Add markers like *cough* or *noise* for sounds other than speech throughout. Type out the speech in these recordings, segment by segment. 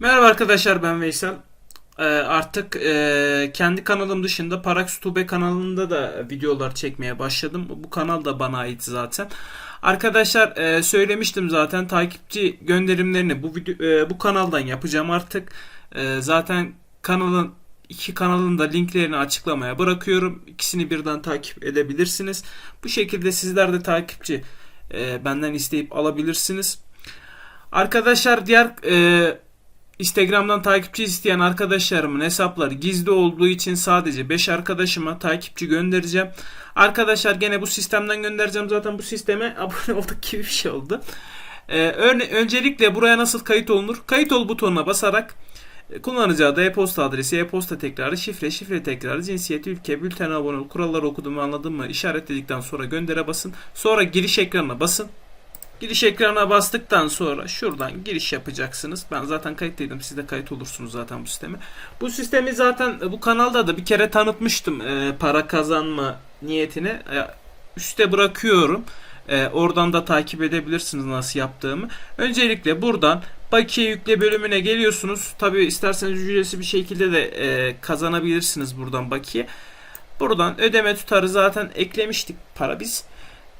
Merhaba arkadaşlar ben Veysel. Ee, artık e, kendi kanalım dışında Parax Tube kanalında da videolar çekmeye başladım. Bu kanal da bana ait zaten. Arkadaşlar e, söylemiştim zaten takipçi gönderimlerini bu video, e, bu kanaldan yapacağım artık. E, zaten kanalın iki kanalın da linklerini açıklamaya bırakıyorum. İkisini birden takip edebilirsiniz. Bu şekilde sizler de takipçi e, benden isteyip alabilirsiniz. Arkadaşlar diğer e, Instagram'dan takipçi isteyen arkadaşlarımın hesapları gizli olduğu için sadece 5 arkadaşıma takipçi göndereceğim. Arkadaşlar gene bu sistemden göndereceğim. Zaten bu sisteme *laughs* abone olduk gibi bir şey oldu. Ee, öncelikle buraya nasıl kayıt olunur? Kayıt ol butonuna basarak e, kullanıcı adı, e-posta adresi, e-posta tekrarı, şifre, şifre tekrarı, cinsiyeti, ülke, bülten abone ol, kuralları okudum mu anladın mı? İşaretledikten sonra göndere basın. Sonra giriş ekranına basın. Giriş ekranına bastıktan sonra şuradan giriş yapacaksınız. Ben zaten kayıtlıydım. Siz de kayıt olursunuz zaten bu sisteme. Bu sistemi zaten bu kanalda da bir kere tanıtmıştım. e, para kazanma niyetine. E, üste bırakıyorum. E, oradan da takip edebilirsiniz nasıl yaptığımı. Öncelikle buradan bakiye yükle bölümüne geliyorsunuz. Tabi isterseniz ücretsiz bir şekilde de e, kazanabilirsiniz buradan bakiye. Buradan ödeme tutarı zaten eklemiştik para biz.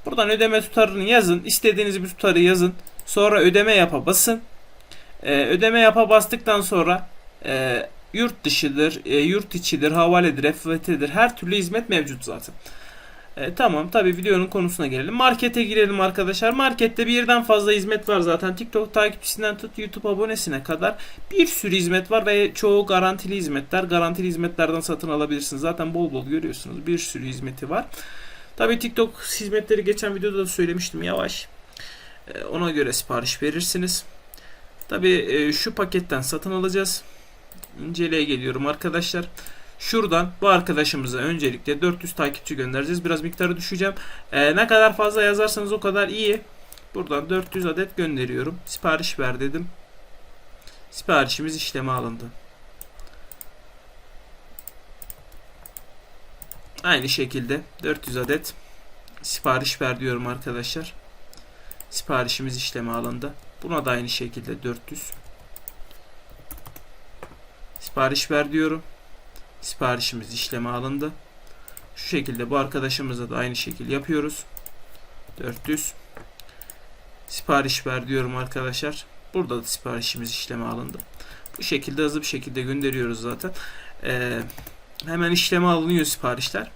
Buradan ödeme tutarını yazın. İstediğiniz bir tutarı yazın. Sonra ödeme yapa basın. Ee, ödeme yapa bastıktan sonra e, yurt dışıdır, e, yurt içidir, havaledir, EFT'dir. Her türlü hizmet mevcut zaten. E, tamam tabi videonun konusuna gelelim. Markete girelim arkadaşlar. Markette birden fazla hizmet var zaten. TikTok takipçisinden tut YouTube abonesine kadar bir sürü hizmet var ve çoğu garantili hizmetler. Garantili hizmetlerden satın alabilirsiniz. Zaten bol bol görüyorsunuz. Bir sürü hizmeti var. Tabi TikTok hizmetleri geçen videoda da söylemiştim yavaş. Ee, Ona göre sipariş verirsiniz. Tabi şu paketten satın alacağız. İnceleye geliyorum arkadaşlar. Şuradan bu arkadaşımıza öncelikle 400 takipçi göndereceğiz. Biraz miktarı düşeceğim. Ee, ne kadar fazla yazarsanız o kadar iyi. Buradan 400 adet gönderiyorum. Sipariş ver dedim. Siparişimiz işleme alındı. Aynı şekilde 400 adet sipariş ver diyorum arkadaşlar. Siparişimiz işleme alındı. Buna da aynı şekilde 400. Sipariş ver diyorum. Siparişimiz işleme alındı. Şu şekilde bu arkadaşımıza da aynı şekilde yapıyoruz. 400. Sipariş ver diyorum arkadaşlar. Burada da siparişimiz işleme alındı. Bu şekilde hızlı bir şekilde gönderiyoruz zaten. Eee Hemen işleme alınıyor siparişler.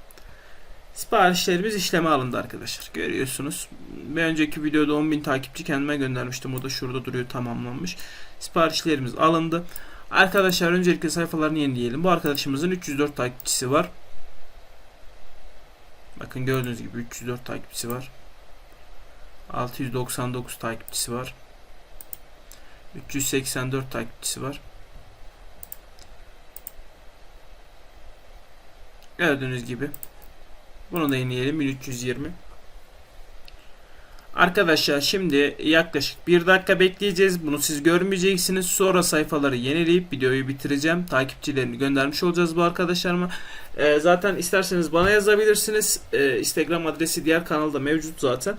Siparişlerimiz işleme alındı arkadaşlar. Görüyorsunuz. Bir önceki videoda 10.000 takipçi kendime göndermiştim. O da şurada duruyor tamamlanmış. Siparişlerimiz alındı. Arkadaşlar öncelikle sayfalarını yenileyelim. Bu arkadaşımızın 304 takipçisi var. Bakın gördüğünüz gibi 304 takipçisi var. 699 takipçisi var. 384 takipçisi var. Gördüğünüz gibi. Bunu da yenileyelim 1320. Arkadaşlar şimdi yaklaşık bir dakika bekleyeceğiz. Bunu siz görmeyeceksiniz. Sonra sayfaları yenileyip videoyu bitireceğim. Takipçilerini göndermiş olacağız bu arkadaşlarıma. Ee, zaten isterseniz bana yazabilirsiniz. Ee, Instagram adresi diğer kanalda mevcut zaten.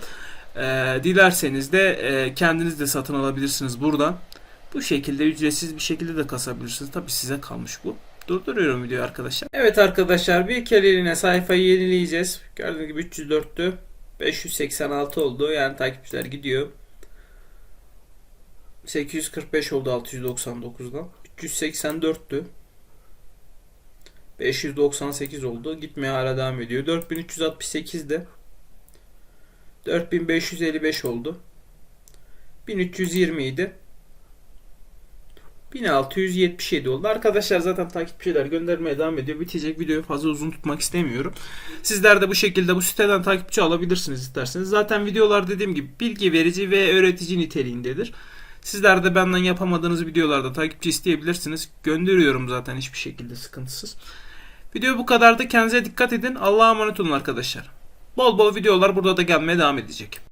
Ee, dilerseniz de e, kendiniz de satın alabilirsiniz buradan. Bu şekilde ücretsiz bir şekilde de kasabilirsiniz. Tabi size kalmış bu. Durduruyorum videoyu arkadaşlar. Evet arkadaşlar bir kereliğine sayfayı yenileyeceğiz. Gördüğünüz gibi 304'tü. 586 oldu. Yani takipçiler gidiyor. 845 oldu 699'dan. 384'tü. 598 oldu. Gitmeye hala devam ediyor. 4368 de 4555 oldu. 1320 idi. 1677 oldu. Arkadaşlar zaten takipçiler göndermeye devam ediyor. Bitecek videoyu fazla uzun tutmak istemiyorum. Sizler de bu şekilde bu siteden takipçi alabilirsiniz isterseniz. Zaten videolar dediğim gibi bilgi verici ve öğretici niteliğindedir. Sizler de benden yapamadığınız videolarda takipçi isteyebilirsiniz. Gönderiyorum zaten hiçbir şekilde sıkıntısız. Video bu kadardı. Kendinize dikkat edin. Allah'a emanet olun arkadaşlar. Bol bol videolar burada da gelmeye devam edecek.